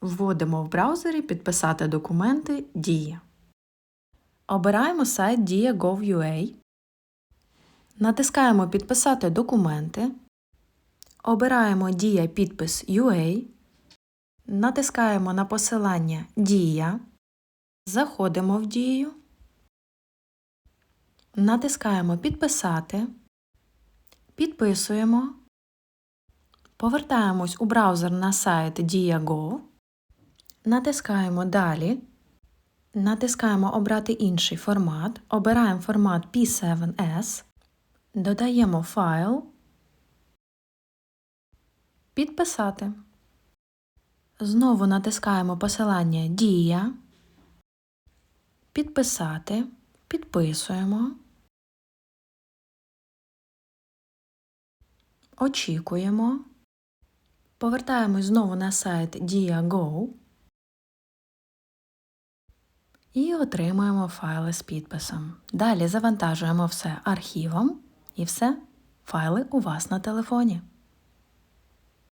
Вводимо в браузері Підписати документи Дія. Обираємо сайт Dia.gov.ua. Натискаємо Підписати документи. Обираємо Дія підпис UA. Натискаємо на посилання Дія. Заходимо в Дію. Натискаємо Підписати. Підписуємо. Повертаємось у браузер на сайт Dia.gov. Натискаємо Далі. Натискаємо Обрати інший формат. Обираємо формат P7S. Додаємо файл. Підписати. Знову натискаємо посилання Дія. Підписати. Підписуємо. Очікуємо. Повертаємось знову на сайт Dia.go і отримуємо файли з підписом. Далі завантажуємо все архівом і все, файли у вас на телефоні.